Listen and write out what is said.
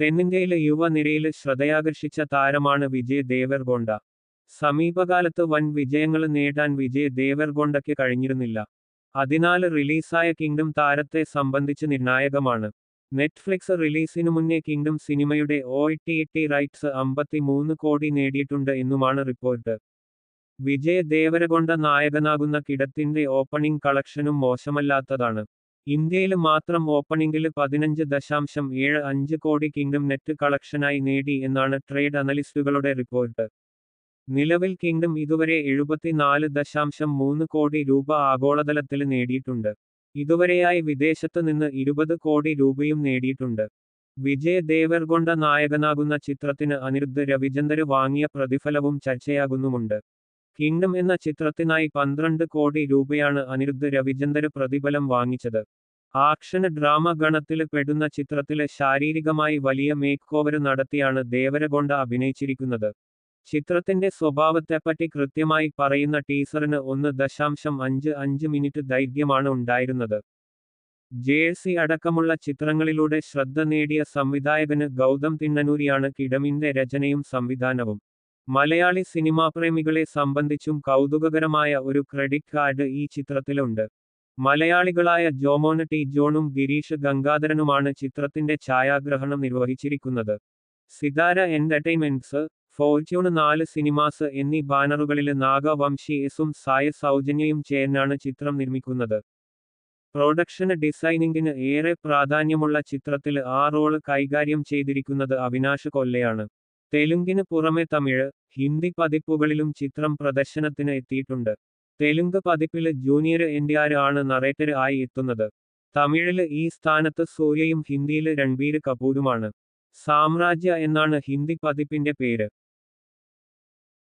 തെന്നിന്ത്യയിലെ യുവനിരയിൽ ശ്രദ്ധയാകർഷിച്ച താരമാണ് വിജയ് ദേവർഗോണ്ട. സമീപകാലത്ത് വൻ വിജയങ്ങൾ നേടാൻ വിജയ് ദേവർഗോണ്ടയ്ക്ക് കഴിഞ്ഞിരുന്നില്ല. അതിനാൽ റിലീസായ കിങ്ഡം താരത്തെ സംബന്ധിച്ച് നിർണായകമാണ്. നെറ്റ്ഫ്ലിക്സ് റിലീസിനു മുന്നേ കിങ്ഡം സിനിമയുടെ ഒ ടി ടി റൈറ്റ്സ് അമ്പത്തിമൂന്ന് കോടി നേടിയിട്ടുണ്ട് എന്നുമാണ് റിപ്പോർട്ട്. വിജയ് ദേവരകൊണ്ട നായകനാകുന്ന കിടത്തിന്റെ ഓപ്പണിംഗ് കളക്ഷനും മോശമല്ലാത്തതാണ്. ഇന്ത്യയിൽ മാത്രം ഓപ്പണിംഗിൽ പതിനഞ്ച് ദശാംശം ഏഴ് അഞ്ച് കോടി കിങ്ഡം നെറ്റ് കളക്ഷനായി നേടി എന്നാണ് ട്രേഡ് അനലിസ്റ്റുകളുടെ റിപ്പോർട്ട്. നിലവിൽ കിങ്ഡം ഇതുവരെ എഴുപത്തിനാല് ദശാംശം മൂന്ന് കോടി രൂപ ആഗോളതലത്തിൽ നേടിയിട്ടുണ്ട്. ഇതുവരെയായി വിദേശത്തു നിന്ന് ഇരുപത് കോടി രൂപയും നേടിയിട്ടുണ്ട്. വിജയ് ദേവർകൊണ്ട നായകനാകുന്ന ചിത്രത്തിന് അനിരുദ്ധ് രവിചന്ദര് വാങ്ങിയ പ്രതിഫലവും ചർച്ചയാകുന്നുമുണ്ട്. കിങ്ഡം എന്ന ചിത്രത്തിനായി പന്ത്രണ്ട് കോടി രൂപയാണ് അനിരുദ്ധ് രവിചന്ദര് പ്രതിഫലം വാങ്ങിച്ചത്. ആക്ഷൻ ഡ്രാമ ഗണത്തിൽ പെടുന്ന ചിത്രത്തിലെ ശാരീരികമായി വലിയ മേക്ക് ഓവർ നടത്തിയാണ് ദേവരകൊണ്ട അഭിനയിച്ചിരിക്കുന്നത്. ചിത്രത്തിന്റെ സ്വഭാവത്തെപ്പറ്റി കൃത്യമായി പറയുന്ന ടീസറിന് ഒന്ന് ദശാംശം അഞ്ച് അഞ്ച് മിനിറ്റ് ദൈർഘ്യമാണ് ഉണ്ടായിരുന്നത്. ജേഴ്സി അടക്കമുള്ള ചിത്രങ്ങളിലൂടെ ശ്രദ്ധ നേടിയ സംവിധായകന് ഗൗതം തിണ്ണനൂരിയാണ് കിടമിന്റെ രചനയും സംവിധാനവും. മലയാളി സിനിമാപ്രേമികളെ സംബന്ധിച്ചും കൗതുകകരമായ ഒരു ക്രെഡിറ്റ് കാർഡ് ഈ ചിത്രത്തിലുണ്ട്. മലയാളികളായ ജോമോൻ ടി ജോണും ഗിരീഷ് ഗംഗാധരനുമാണ് ചിത്രത്തിന്റെ ഛായാഗ്രഹണം നിർവഹിച്ചിരിക്കുന്നത്. സിതാര എന്റർടൈൻമെന്റ്സ് ഫോർച്യൂൺ നാല് സിനിമാസ് എന്നീ ബാനറുകളിൽ നാഗവംശി എസും സായ സൗജന്യയും ചേർന്നാണ് ചിത്രം നിർമ്മിക്കുന്നത്. പ്രൊഡക്ഷൻ ഡിസൈനിങ്ങിന് ഏറെ പ്രാധാന്യമുള്ള ചിത്രത്തിൽ ആ റോൾ കൈകാര്യം ചെയ്തിരിക്കുന്നത് അവിനാശ് കൊല്ലയാണ്. തെലുങ്കിന് പുറമെ തമിഴ് ഹിന്ദി പതിപ്പുകളിലും ചിത്രം പ്രദർശനത്തിന് എത്തിയിട്ടുണ്ട്. തെലുങ്ക് പതിപ്പിൽ ജൂനിയർ എൻ ആണ് നറേറ്റർ ആയി എത്തുന്നത്. തമിഴിൽ ഈ സ്ഥാനത്ത് സൂര്യയും ഹിന്ദിയിൽ രൺബീർ കപൂരുമാണ് സാമ്രാജ്യ എന്നാണ് ഹിന്ദി പതിപ്പിന്റെ പേര്.